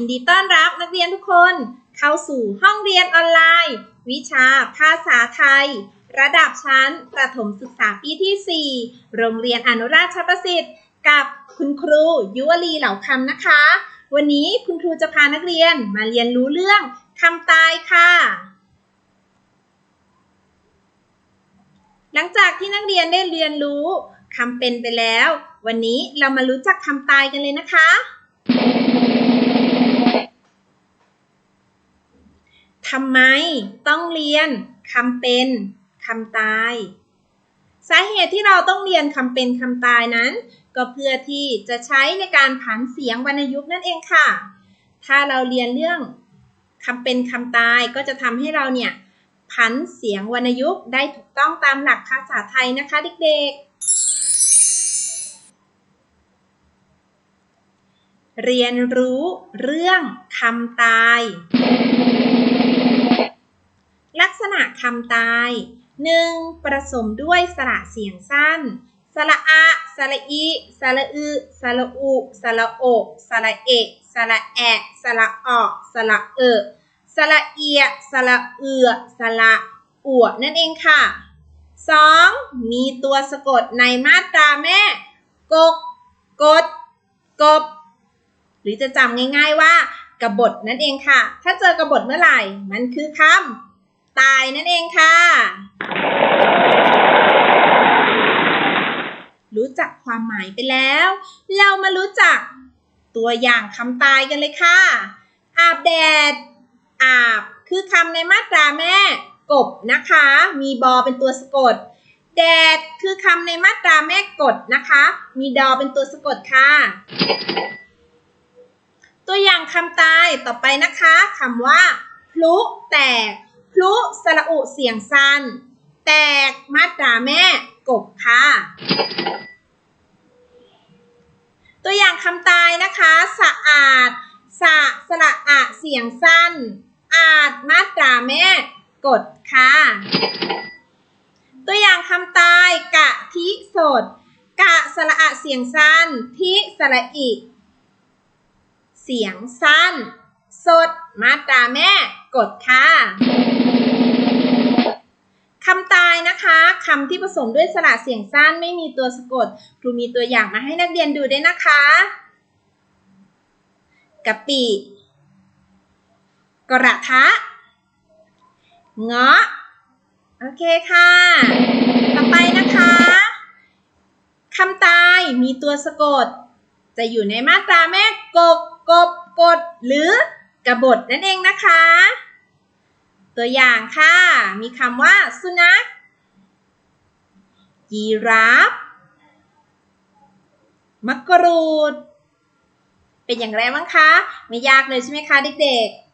ยินดีต้อนรับนักเรียนทุกคน เข้าสู่ห้องเรียนออนไลน์ วิชาภาษาไทย ระดับชั้นประถมศึกษาปีที่ 4 โรงเรียนอนุราชประสิทธิ์ กับคุณครูยุวลีเหล่าคำนะคะ วันนี้คุณครูจะพานักเรียนมาเรียนรู้เรื่องคำตายค่ะ หลังจากที่นักเรียนได้เรียนรู้คำเป็นไปแล้ว วันนี้เรามารู้จักคำตายกันเลยนะคะ ทำไมต้องเรียนคำเป็นคำตาย สาเหตุที่เราต้องเรียนคำเป็นคำตายนั้น ก็เพื่อที่จะใช้ในการผันเสียงวรรณยุกต์นั่นเองค่ะ ถ้าเราเรียนเรื่องคำเป็นคำตายก็จะทำให้เราเนี่ยผันเสียงวรรณยุกต์ได้ถูกต้องตามหลักภาษาไทยนะคะเด็กๆ เรียนรู้เรื่องคำตาย ลักษณะคำตาย 1. ผสมด้วยสระเสียงสั้น สระอะ สระอี สระอึสระอุ สระโอ สระเอะสระแอะ สระออสระเออสระเอีย สระเอือ สระอัวนั่นเองค่ะ 2. มีตัวสะกดในมาตราแม่ กก กด กบ หรือจะจำง่ายๆว่ากบฏนั่นเองค่ะ ถ้าเจอกบฏเมื่อไหร่ มันคือคำ ตายนั่นเองค่ะ รู้จักความหมายไปแล้ว เรามารู้จักตัวอย่างคำตายกันเลยค่ะ อาบแดด อาบ คือคำในมาตราแม่ กบนะคะ มีบอเป็นตัวสะกด แดด คือคำในมาตราแม่กดนะคะ มีดอเป็นตัวสะกดค่ะ ตัวอย่างคำตายต่อไปนะคะคำว่าพลุแตก พลุสระอุเสียงสั้น แตกมาตราแม่กบค่ะ ตัวอย่างคำตายนะคะ สะอาด สะสระอะเสียงสั้น อาจมาตราแม่กดค่ะ ตัวอย่างคำตายกะทิสด กะสระอะเสียงสั้น ทิสระอิ เสียงสั้น สด มาตราแม่ กดค่ะคำตายนะคะคำที่ผสมด้วยสระเสียงสั้นไม่มีตัวสะกดครูมีตัวอย่างมาให้นักเรียนดูด้วยนะคะกะปิ กระทะ เงาะ โอเคค่ะ ต่อไปนะคะคำตายมีตัวสะกด จะอยู่ในมาตราแม่กบกบกดหรือ กบฏนั่นเองนะคะ ตัวอย่างค่ะ มีคำว่า สุนัข ยีราฟมะกรูด เป็นอย่างไรบ้างคะ ไม่ยากเลยใช่ไหมคะเด็กๆ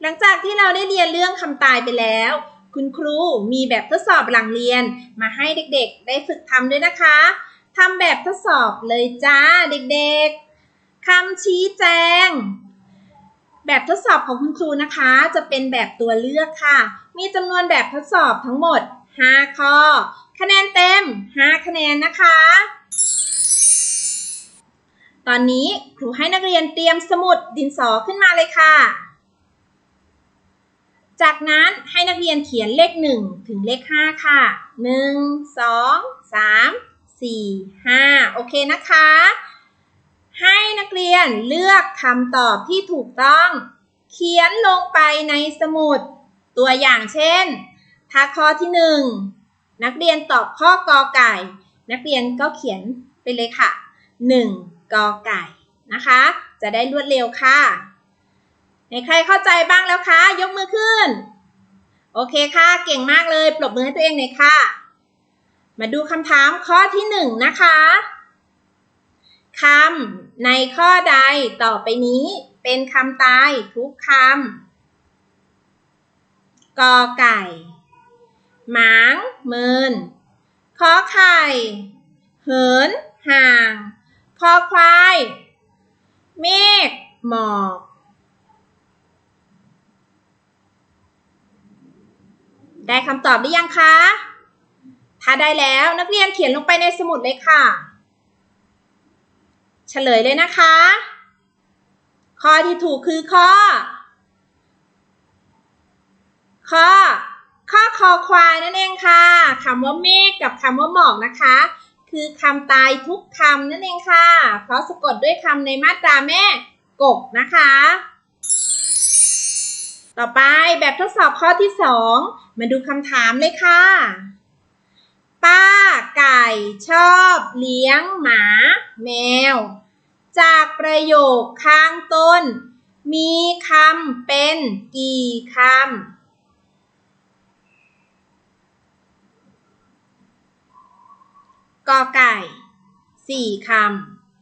หลังจากที่เราได้เรียนเรื่องคำตายไปแล้ว คุณครูมีแบบทดสอบหลังเรียนมาให้เด็กๆ ได้ฝึกทำด้วยนะคะทำแบบทดสอบเลยจ้าเด็กๆ คำชี้แจง แบบทดสอบของคุณครูนะคะ จะเป็นแบบตัวเลือกค่ะ มีจำนวนแบบทดสอบทั้งหมด 5 ข้อ คะแนนเต็ม 5 คะแนนนะคะ ตอนนี้ครูให้นักเรียนเตรียมสมุดดินสอขึ้นมาเลยค่ะ จากนั้นให้นักเรียนเขียนเลข 1 ถึงเลข 5 ค่ะ 1 2 3 4 5 โอเคนะคะ ให้นักเรียนเลือกคำตอบที่ถูกต้อง เขียนลงไปในสมุด ตัวอย่างเช่น ถ้าข้อที่1นักเรียนตอบข้อกอไก่ นักเรียนก็เขียนไปเลยค่ะ 1 กอไก่นะคะ จะได้รวดเร็วค่ะในใครเข้าใจบ้างแล้วคะ ยกมือขึ้น โอเคค่ะ เก่งมากเลย ปรบมือให้ตัวเองหน่อยค่ะ มาดูคำถามข้อที่หนึ่งนะคะ คำในข้อใดต่อไปนี้เป็นคำตายทุกคำกอไก่ หมาง เมินขอไข่ เหิน ห่างคอควาย เมฆ หมอกได้คำตอบหรือยังคะ ถ้าได้แล้วนักเรียนเขียนลงไปในสมุดเลยค่ะ เฉลยเลยนะคะ ข้อที่ถูกคือข้อ ข้อ ข้อคอควายนั่นเองค่ะคำว่าเมฆกับคำว่าหมอกนะคะ คือคำตายทุกคำนั่นเองค่ะ เพราะสะกดด้วยคำในมาตราแม่กบนะคะ ต่อไปแบบทดสอบข้อที่สองมาดูคำถามเลยค่ะ ป้าไก่ชอบเลี้ยงหมาแมว จากประโยคข้างต้น มีคำเป็นกี่คำกอไก่สี่ค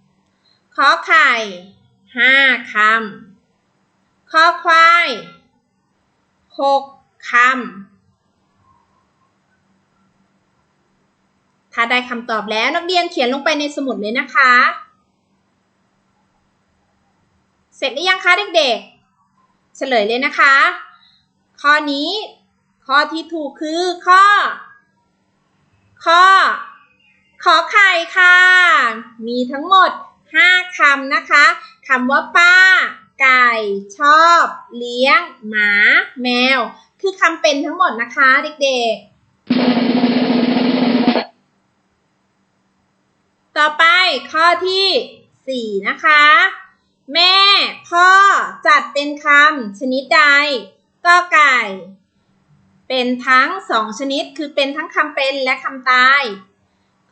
ำขอไข่ห้าคำขอควายหกคำ ถ้าได้คำตอบแล้วนักเรียนเขียนลงไปในสมุดเลยนะคะ เสร็จหรือยังคะเด็กๆ เฉลยเลยนะคะ ข้อนี้ ข้อที่ถูกคือข้อ ข้อ ขอไข่ค่ะ มีทั้งหมด 5คำนะคะคำว่าป้า ไก่ ชอบ เลี้ยง หมา แมว คือคำเป็นทั้งหมดนะคะเด็กๆ ต่อไปข้อที่4นะคะ แม่ พ่อ จัดเป็นคำชนิดใดก็ไก่ เป็นทั้งสองชนิดคือเป็นทั้งคำเป็นและคำตาย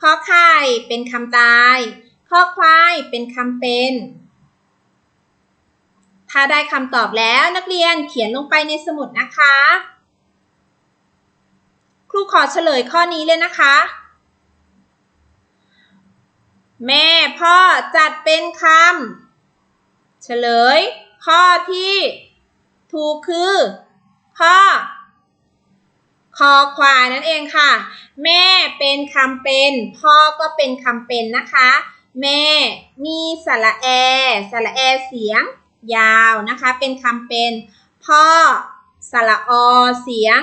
ข้อไข่เป็นคำตายข้อควายเป็นคำเป็น ถ้าได้คำตอบแล้วนักเรียนเขียนลงไปในสมุดนะคะ ครูขอเฉลยข้อนี้เลยนะคะ แม่พ่อจัดเป็นคำ เฉลย ข้อที่ถูกคือ ข้อ คอควายนั่นเองค่ะ แม่เป็นคำเป็น พ่อก็เป็นคำเป็นนะคะ แม่มีสระแอ สระแอเสียง ยาวนะคะ เป็นคำเป็น พ่อสระอเสียง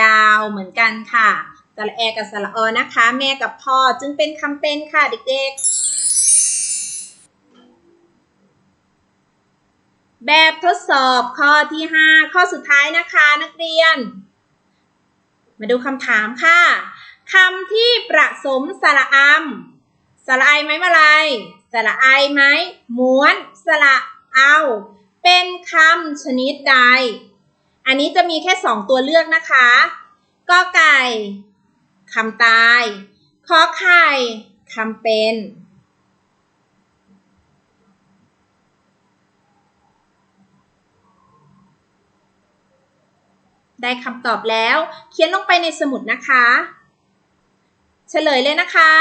ยาวเหมือนกันค่ะ สระแอกับสระอนะคะ แม่กับพ่อจึงเป็นคำเป็นค่ะเด็กๆ แบบทดสอบข้อที่ 5 ข้อสุดท้ายนะคะนักเรียน มาดูคำถามค่ะคำที่ประสมสระอำสระไอไม้มาลายสระไอไหมม้วนสระเอา เป็นคำชนิดใด อันนี้จะมีแค่สองตัวเลือกนะคะกอไก่ คำตายขอไข่คำเป็น ได้คำตอบแล้ว เขียนลงไปในสมุดนะคะ เฉลยเลยนะคะ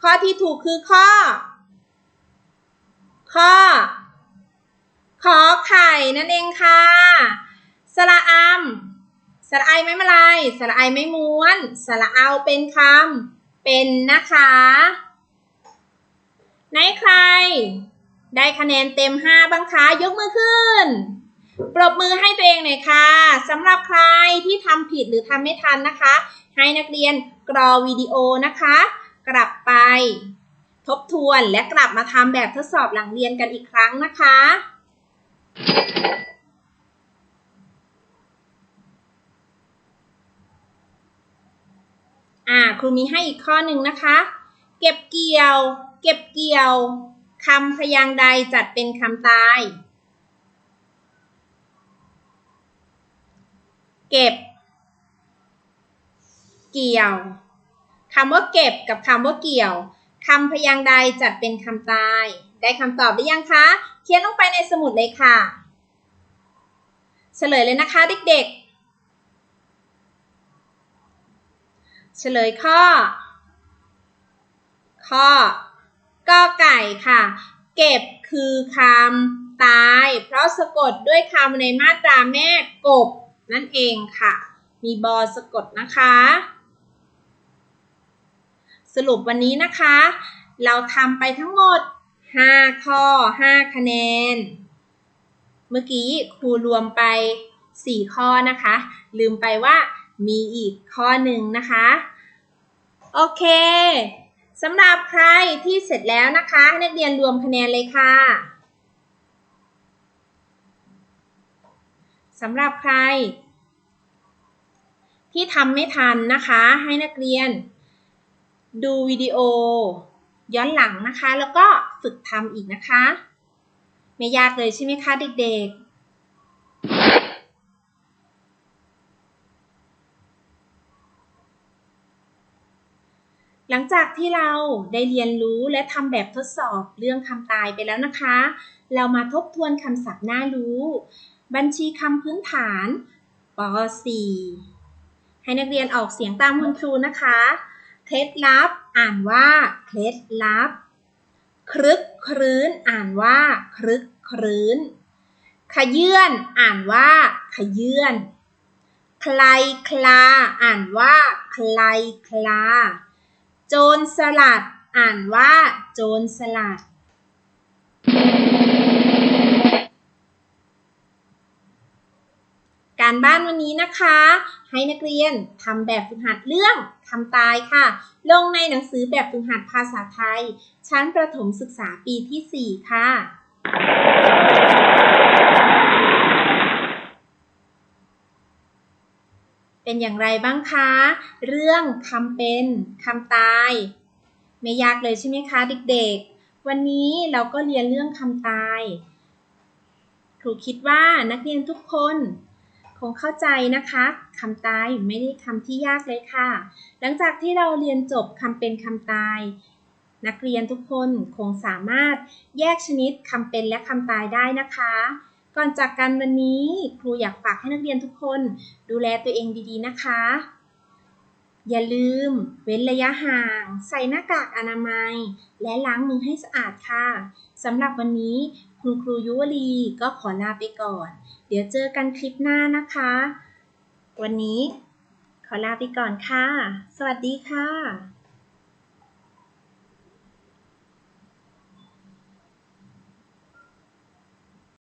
ข้อที่ถูกคือข้อ ข้อ ขอไข่นั่นเองค่ะ สระอำ สระไอไม่มาลายสระไอไม่ม้วน สระเอาเป็นคำเป็นนะคะไหนใคร ได้คะแนนเต็ม 5บ้างคะยกมือขึ้น ปรบมือให้ตัวเองหน่อยค่ะสำหรับใครที่ทำผิดหรือทำไม่ทันนะคะ ให้นักเรียนกรอวิดีโอนะคะ กลับไป ทบทวนและกลับมาทำแบบทดสอบหลังเรียนกันอีกครั้งนะคะ อ่าครูมีให้อีกข้อหนึ่งนะคะ เก็บเกี่ยว เก็บเกี่ยวคำพยางค์ใดจัดเป็นคำตาย เก็บ เกี่ยวคำว่าเก็บกับคำว่าเกี่ยวคำพยางค์ใดจัดเป็นคำตาย ได้คำตอบหรือยังคะ เขียนลงไปในสมุดเลยค่ะ เฉลยเลยนะคะเด็กๆ เฉลยข้อ ข้อกอไก่ค่ะ เก็บคือคำตาย เพราะสะกดด้วยคำในมาตราแม่กบนั่นเองค่ะ มีบอสะกดนะคะ สรุปวันนี้นะคะ เราทำไปทั้งหมด 5 ข้อ 5 คะแนน เมื่อกี้ครูรวมไป 4 ข้อนะคะ ลืมไปว่า มีอีกข้อหนึ่งนะคะ โอเคสำหรับใครที่เสร็จแล้วนะคะให้นักเรียนรวมคะแนนเลยค่ะสำหรับใคร ที่ทำไม่ทันนะคะ ให้นักเรียน ดูวิดีโอ ย้อนหลังนะคะ แล้วก็ฝึกทำอีกนะคะ ไม่ยากเลยใช่ไหมคะเด็กๆ ลังจากที่เราได้เรียนรู้และทำแบบทดสอบเรื่องคำตายไปแล้วนะคะ เรามาทบทวนคำศัพท์น่ารู้ บัญชีคำพื้นฐานป .4 ให้นักเรียนออกเสียงตามคุณครูนะคะ เคล็ดลับ อ่านว่า เคล็ดลับ ครึกครื้น อ่านว่า ครึกครื้น ขยื่น อ่านว่า ขยื่น ใครคลา อ่านว่า ใครคลา จรสลัด อ่านว่า โจรสลัด การบ้านวันนี้นะคะ ให้นักเรียนทำแบบฝึกหัดเรื่องคำตายค่ะ ลงในหนังสือแบบฝึกหัดภาษาไทย ชั้นประถมศึกษาปีที่ 4 ค่ะ เป็นอย่างไรบ้างคะ เรื่องคำเป็นคำตาย ไม่ยากเลยใช่ไหมคะเด็กๆ วันนี้เราก็เรียนเรื่องคำตายครูคิดว่านักเรียนทุกคน คงเข้าใจนะคะคำตายไม่ได้คำที่ยากเลยค่ะ หลังจากที่เราเรียนจบคำเป็นคำตาย นักเรียนทุกคนคงสามารถแยกชนิดคำเป็นและคำตายได้นะคะ ก่อนจากกันวันนี้ ครูอยากฝากให้นักเรียนทุกคน ดูแลตัวเองดีๆนะคะ อย่าลืม เว้นระยะห่าง ใส่หน้ากากอนามัย และล้างมือให้สะอาดค่ะสำหรับวันนี้คุณครูยุวลีก็ขอลาไปก่อน เดี๋ยวเจอกันคลิปหน้านะคะ วันนี้ขอลาไปก่อนค่ะ สวัสดีค่ะ